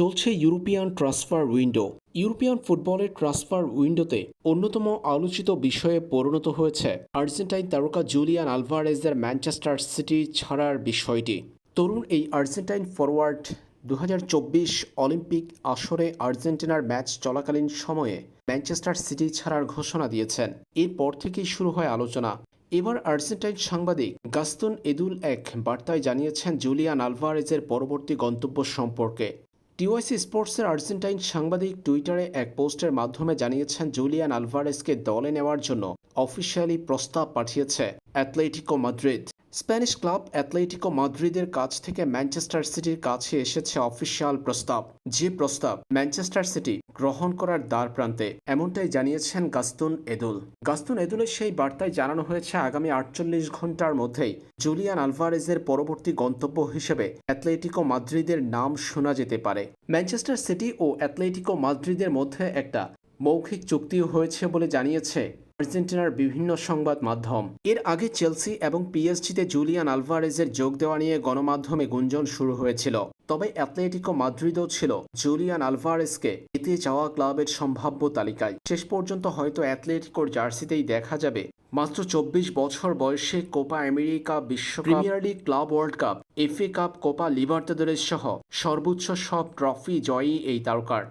চলছে European transfer window. European ফুটবলের transfer উইন্ডোতে অন্যতম আলোচিত বিষয়ে পরিণত হয়েছে আর্জেন্টাইন তারকা জুলিয়ান আলভারেজের ম্যানচেস্টার সিটি ছাড়ার বিষয়টি। তরুণ এই আর্জেন্টাইন ফরওয়ার্ড দু হাজার চব্বিশ অলিম্পিক আসরে আর্জেন্টিনার ম্যাচ চলাকালীন সময়ে ম্যানচেস্টার সিটি ছাড়ার ঘোষণা দিয়েছেন। এরপর থেকেই শুরু হয় আলোচনা। এবার আর্জেন্টাইন সাংবাদিক গাস্তুন এদুল এক বার্তায় জানিয়েছেন জুলিয়ান আলভারেজের পরবর্তী গন্তব্য সম্পর্কে। টিওয়াইসি স্পোর্টসের আর্জেন্টাইন সাংবাদিক টুইটারে এক পোস্টের মাধ্যমে জানিয়েছেন, জুলিয়ান আলভারেসকে দলে নেওয়ার জন্য অফিসিয়ালি প্রস্তাব পাঠিয়েছে Atletico Madrid. Spanish club Atletico মাদ্রিদের কাছ থেকে ম্যানচেস্টার সিটির কাছে এসেছে অফিসিয়াল প্রস্তাব। যে প্রস্তাব ম্যানচেস্টার সিটি গ্রহণ করার দ্বার প্রান্তে, এমনটাই জানিয়েছেন গাস্তুন এদুল। গাস্তুন এদুলের সেই বার্তায় জানানো হয়েছে আগামী আটচল্লিশ ঘণ্টার মধ্যেই জুলিয়ান আলভারেজের পরবর্তী গন্তব্য হিসেবে অ্যাথলেটিকো মাদ্রিদের নাম শোনা যেতে পারে। ম্যানচেস্টার সিটি ও অ্যাথলেটিকো মাদ্রিদের মধ্যে একটা মৌখিক চুক্তিও হয়েছে বলে জানিয়েছে আর্জেন্টিনার বিভিন্ন সংবাদ মাধ্যম। এর আগে চেলসি এবং পিএসজিতে জুলিয়ান আলভারেজের যোগ দেওয়া নিয়ে গণমাধ্যমে গুঞ্জন শুরু হয়েছিল। তবে অ্যাথলেটিকো মাদ্রিদও ছিল জুলিয়ান আলভারেজকে এতে যাওয়া ক্লাবের সম্ভাব্য তালিকায়। শেষ পর্যন্ত হয়তো অ্যাথলেটিকোর জার্সিতেই দেখা যাবে। মাত্র চব্বিশ বছর বয়সে কোপা আমেরিকা বিশ্ব Premier League club World Cup, FA Cup, Copa Libertadores সহ সর্বোচ্চ সব ট্রফি জয়ী এই তারকার